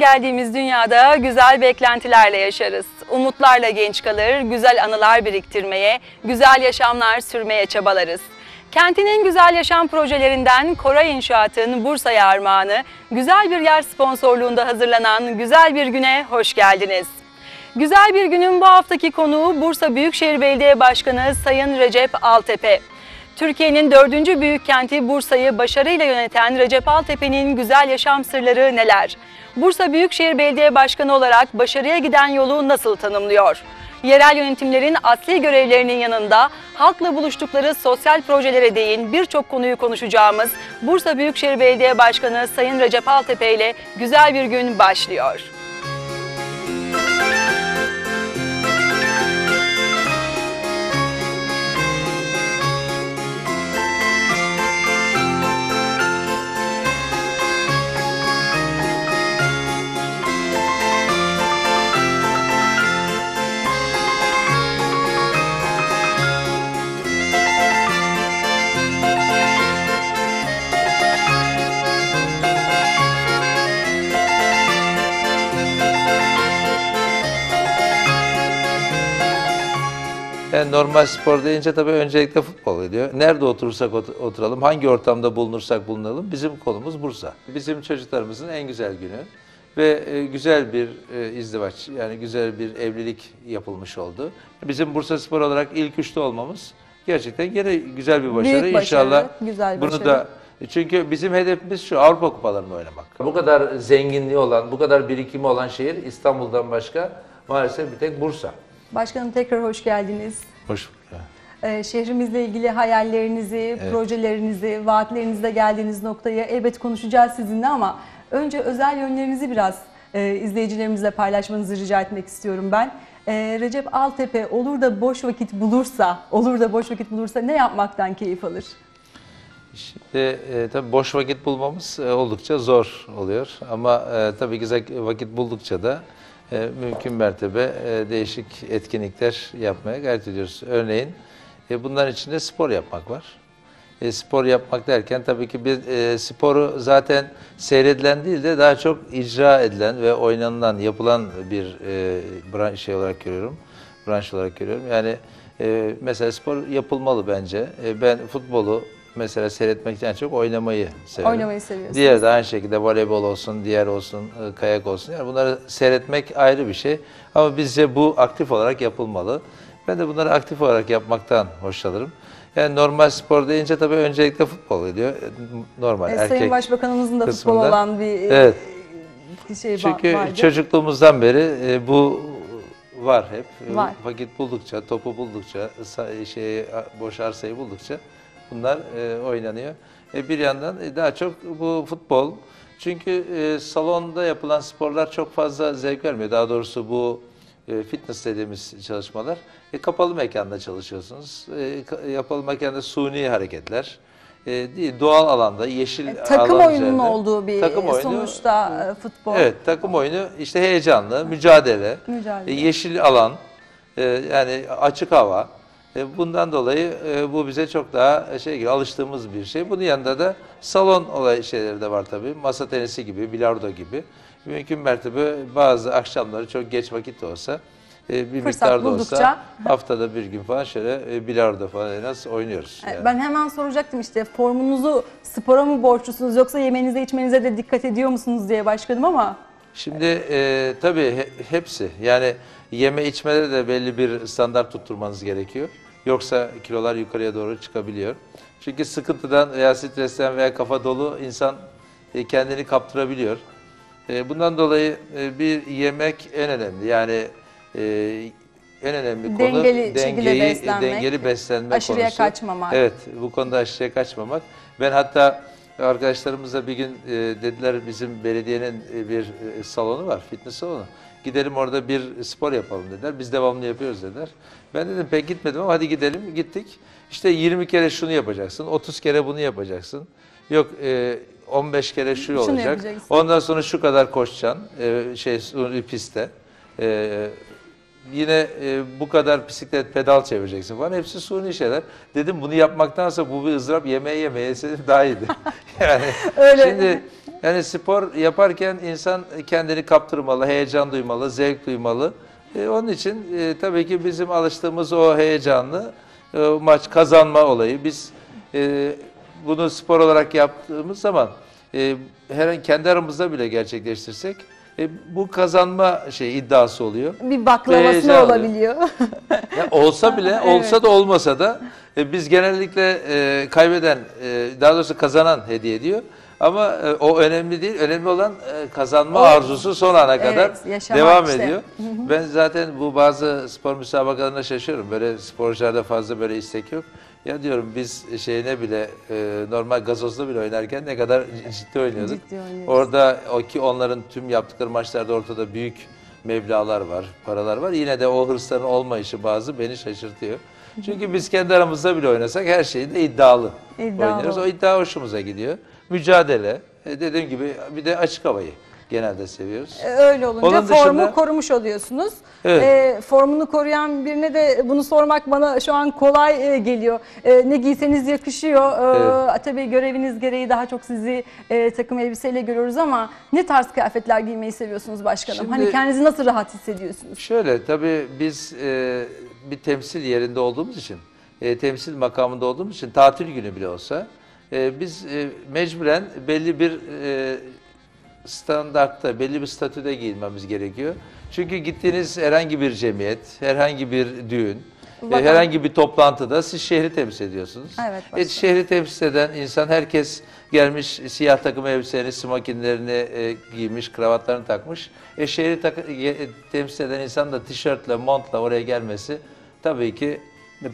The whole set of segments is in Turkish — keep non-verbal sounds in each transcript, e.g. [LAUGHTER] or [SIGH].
Geldiğimiz dünyada güzel beklentilerle yaşarız. Umutlarla genç kalır, güzel anılar biriktirmeye, güzel yaşamlar sürmeye çabalarız. Kentinin güzel yaşam projelerinden Koray İnşaat'ın Bursa'ya armağanı, güzel bir yer sponsorluğunda hazırlanan güzel bir güne hoş geldiniz. Güzel bir günün bu haftaki konuğu Bursa Büyükşehir Belediye Başkanı Sayın Recep Altepe. Türkiye'nin dördüncü büyük kenti Bursa'yı başarıyla yöneten Recep Altepe'nin güzel yaşam sırları neler? Bursa Büyükşehir Belediye Başkanı olarak başarıya giden yolu nasıl tanımlıyor? Yerel yönetimlerin asli görevlerinin yanında halkla buluştukları sosyal projelere değin birçok konuyu konuşacağımız Bursa Büyükşehir Belediye Başkanı Sayın Recep Altepe ile güzel bir gün başlıyor. Yani normal spor deyince tabii öncelikle futbol ediyor. Nerede oturursak ot- oturalım, hangi ortamda bulunursak bulunalım bizim konumuz Bursa. Bizim çocuklarımızın en güzel günü ve e, güzel bir e, izdivaç yani güzel bir evlilik yapılmış oldu. Bizim Bursa Spor olarak ilk üçte olmamız gerçekten gene güzel bir başarı. Büyük başarı, İnşallah güzel bir bunu başarı. da çünkü bizim hedefimiz şu Avrupa kupalarını oynamak. Bu kadar zenginliği olan, bu kadar birikimi olan şehir İstanbul'dan başka maalesef bir tek Bursa. Başkanım tekrar hoş geldiniz. Hoş bulduk. Ee, şehrimizle ilgili hayallerinizi, projelerinizi, vaatlerinizle geldiğiniz noktayı elbet konuşacağız sizinle ama önce özel yönlerinizi biraz e, izleyicilerimizle paylaşmanızı rica etmek istiyorum ben. Ee, Recep Altepe olur da boş vakit bulursa, olur da boş vakit bulursa ne yapmaktan keyif alır? Şimdi e, tabii boş vakit bulmamız e, oldukça zor oluyor ama e, tabii ki vakit buldukça da e, mümkün mertebe e, değişik etkinlikler yapmaya gayret ediyoruz. Örneğin e, bunların içinde spor yapmak var. E, spor yapmak derken tabii ki bir e, sporu zaten seyredilen değil de daha çok icra edilen ve oynanılan, yapılan bir e, branş şey olarak görüyorum. Branş olarak görüyorum. Yani e, mesela spor yapılmalı bence. E, ben futbolu mesela seyretmekten çok oynamayı severim. Oynamayı seviyorsunuz. Diğer de aynı şekilde voleybol olsun, diğer olsun, e, kayak olsun. Yani bunları seyretmek ayrı bir şey. Ama bizce bu aktif olarak yapılmalı. Ben de bunları aktif olarak yapmaktan hoşlanırım. Yani normal spor deyince tabii öncelikle futbol ediyor. E, Normal Ee, erkek. Sayın Başbakanımızın da futbol kısmında. olan bir e, Evet. şey Çünkü vardı. çocukluğumuzdan beri e, bu var hep. Var. Vakit buldukça, topu buldukça, şey boş arsayı buldukça bunlar e, oynanıyor. E, bir yandan e, daha çok bu futbol. Çünkü e, salonda yapılan sporlar çok fazla zevk vermiyor. Daha doğrusu bu e, fitness dediğimiz çalışmalar. E, kapalı mekanda çalışıyorsunuz. E, ka- kapalı mekanda suni hareketler. E, değil, doğal alanda, yeşil E, takım alan oyununun üzerinde. olduğu bir Takım e, oyunu, sonuçta e, futbol. Evet, takım oyunu işte heyecanlı, mücadele, Mücadele. e, yeşil alan, e, yani açık hava. E, bundan dolayı e, bu bize çok daha şey gibi alıştığımız bir şey. Bunun yanında da salon olay şeyleri de var tabii. Masa tenisi gibi, bilardo gibi. Mümkün mertebe bazı akşamları çok geç vakit de olsa e, bir Fırsat miktar da buldukça. olsa haftada bir gün falan şöyle e, bilardo falan en az oynuyoruz. E, yani. Ben hemen soracaktım işte formunuzu spora mı borçlusunuz yoksa yemenize içmenize de dikkat ediyor musunuz diye başkanım ama Şimdi e, tabii he- hepsi yani yeme içmede de belli bir standart tutturmanız gerekiyor. Yoksa kilolar yukarıya doğru çıkabiliyor. Çünkü sıkıntıdan veya stresten veya kafa dolu insan e, kendini kaptırabiliyor. E, bundan dolayı e, bir yemek en önemli. Yani e, en önemli konu Dengeli şekilde beslenmek, dengeli beslenme aşırıya konusu. kaçmamak. Evet, bu konuda aşırıya kaçmamak. Ben hatta arkadaşlarımızla bir gün e, dediler bizim belediyenin e, bir e, salonu var, fitness salonu. Gidelim orada bir spor yapalım dediler. Biz devamlı yapıyoruz dediler. Ben dedim pek gitmedim ama hadi gidelim. Gittik. İşte 20 kere şunu yapacaksın, 30 kere bunu yapacaksın. Yok e, 15 kere şu Şunu olacak. yapacaksın. Ondan sonra şu kadar koşacaksın e, şey suni pistte. E, yine e, bu kadar bisiklet pedal çevireceksin falan. Hepsi suni şeyler. Dedim bunu yapmaktansa bu bir ızdırap yemeğe yemeye daha iyiydi. [LAUGHS] yani Öyle. şimdi Yani spor yaparken insan kendini kaptırmalı, heyecan duymalı, zevk duymalı. E, onun için e, tabii ki bizim alıştığımız o heyecanlı e, maç kazanma olayı. Biz e, bunu spor olarak yaptığımız zaman e, her kendi aramızda bile gerçekleştirsek e, bu kazanma şey iddiası oluyor. Bir baklavası Heyecanlı. olabiliyor. [LAUGHS] Ya olsa bile, [LAUGHS] olsa da olmasa da e, biz genellikle e, kaybeden, e, daha doğrusu kazanan hediye ediyor. Ama e, o önemli değil. Önemli olan e, kazanma O- arzusu son ana Evet, kadar devam işte. ediyor. Ben zaten bu bazı spor müsabakalarında şaşıyorum. Böyle sporcularda fazla böyle istek yok. Ya diyorum biz şeyine bile e, normal gazozda bile oynarken ne kadar ciddi oynuyorduk. Ciddi oynuyoruz. Orada o ki onların tüm yaptıkları maçlarda ortada büyük meblağlar var, paralar var. Yine de o hırsların olmayışı bazı beni şaşırtıyor. Çünkü biz kendi aramızda bile oynasak her şeyde iddialı, İddialı. oynuyoruz. O iddia hoşumuza gidiyor. Mücadele, e, dediğim gibi bir de açık havayı genelde seviyoruz. E, Öyle olunca Onun formu dışında- korumuş oluyorsunuz. Evet. E, formunu koruyan birine de bunu sormak bana şu an kolay e, geliyor. E, ne giyseniz yakışıyor. E, Tabii göreviniz gereği daha çok sizi e, takım elbiseyle görüyoruz ama ne tarz kıyafetler giymeyi seviyorsunuz başkanım? Şimdi- hani kendinizi nasıl rahat hissediyorsunuz? Şöyle tabii biz e, bir temsil yerinde olduğumuz için, e, temsil makamında olduğumuz için tatil günü bile olsa e, biz e, mecburen belli bir e, standartta, belli bir statüde giyinmemiz gerekiyor. Çünkü gittiğiniz herhangi bir cemiyet, herhangi bir düğün, e, Vatan. herhangi bir toplantıda siz şehri temsil ediyorsunuz. Evet, E, şehri temsil eden insan herkes gelmiş siyah takım elbiselerini, smokinlerini e, giymiş, kravatlarını takmış. E, şehri tak- e, temsil eden insan da tişörtle, montla oraya gelmesi tabii ki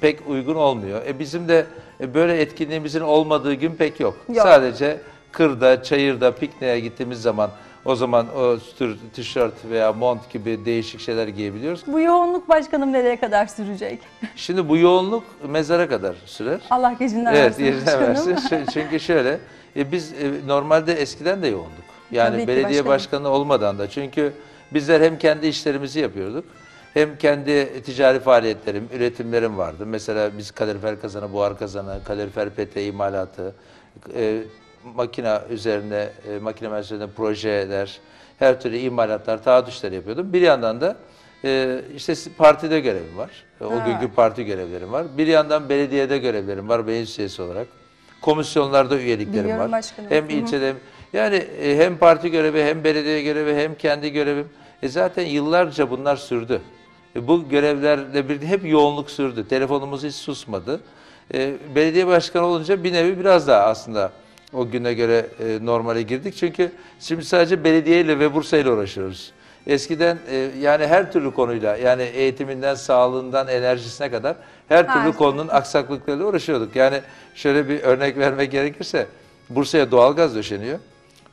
pek uygun olmuyor. E, bizim de e, böyle etkinliğimizin olmadığı gün pek yok. Yok. Sadece kırda, çayırda, pikniğe gittiğimiz zaman o zaman o tür tişört veya mont gibi değişik şeyler giyebiliyoruz. Bu yoğunluk başkanım nereye kadar sürecek? [LAUGHS] Şimdi bu yoğunluk mezara kadar sürer. Allah gecinden Evet, versin başkanım. versin. [LAUGHS] Çünkü şöyle, e, biz e, normalde eskiden de yoğunduk. Yani Tabii belediye başkanım. başkanı olmadan da. Çünkü bizler hem kendi işlerimizi yapıyorduk, hem kendi ticari faaliyetlerim, üretimlerim vardı. Mesela biz kalorifer kazanı, buhar kazanı, kalorifer pete imalatı, e, makine üzerine, e, makine mühendisliğinde projeler, her türlü imalatlar, taahhütler yapıyordum. Bir yandan da e, işte partide görevim var. E, O Ha. günkü parti görevlerim var. Bir yandan belediyede görevlerim var meclis üyesi olarak. Komisyonlarda üyeliklerim Biliyorum var. başkanım. Hem ilçede hem- yani e, hem parti görevi hem belediye görevi hem kendi görevim. E zaten yıllarca bunlar sürdü. E bu görevlerle birlikte hep yoğunluk sürdü. Telefonumuz hiç susmadı. E, belediye başkanı olunca bir nevi biraz daha aslında o güne göre e, normale girdik. Çünkü şimdi sadece belediyeyle ve Bursa ile uğraşıyoruz. Eskiden e, yani her türlü konuyla yani eğitiminden, sağlığından, enerjisine kadar her türlü Her konunun aksaklıklarıyla uğraşıyorduk. Yani şöyle bir örnek vermek gerekirse Bursa'ya doğalgaz döşeniyor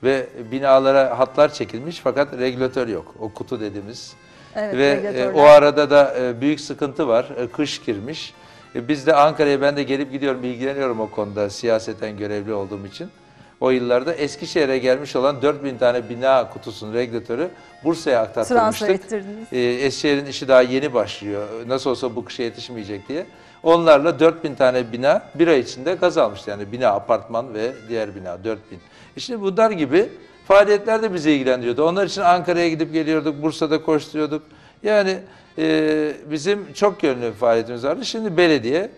ve binalara hatlar çekilmiş fakat regülatör yok. O kutu dediğimiz. Evet, ve e, regülatörler. o arada da e, büyük sıkıntı var. E, kış girmiş. E, biz de Ankara'ya ben de gelip gidiyorum, ilgileniyorum o konuda siyaseten görevli olduğum için. O yıllarda Eskişehir'e gelmiş olan 4000 tane bina kutusunun regülatörü Bursa'ya ettirdiniz. Ee, Eskişehir'in işi daha yeni başlıyor. Nasıl olsa bu kışa yetişmeyecek diye. Onlarla 4000 tane bina bir ay içinde gaz almıştı. Yani bina, apartman ve diğer bina 4000. İşte bunlar gibi faaliyetler de bizi ilgilendiriyordu. Onlar için Ankara'ya gidip geliyorduk, Bursa'da koşturuyorduk. Yani e, bizim çok yönlü faaliyetimiz vardı. Şimdi belediye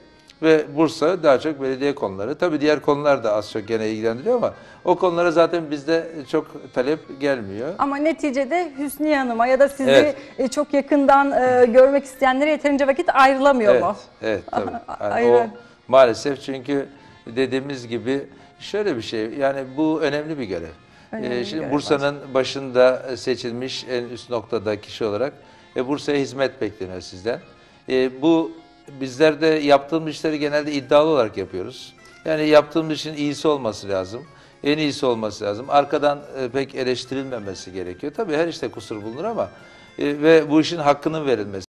ve Bursa daha çok belediye konuları. Tabii diğer konular da az çok gene ilgilendiriyor ama o konulara zaten bizde çok talep gelmiyor. Ama neticede Hüsniye Hanım'a ya da sizi Evet. e, çok yakından e, görmek isteyenlere yeterince vakit ayrılamıyor evet, mu? Evet, [LAUGHS] tabii. Yani Aynen. o maalesef çünkü dediğimiz gibi şöyle bir şey. Yani bu önemli bir görev. Önemli Ee, bir şimdi görev Bursa'nın başında seçilmiş en üst noktada kişi olarak e, Bursa'ya hizmet bekleniyor sizden. E, bu bizler de yaptığımız işleri genelde iddialı olarak yapıyoruz. Yani yaptığımız işin iyisi olması lazım. En iyisi olması lazım. Arkadan e, pek eleştirilmemesi gerekiyor. Tabii her işte kusur bulunur ama e, ve bu işin hakkının verilmesi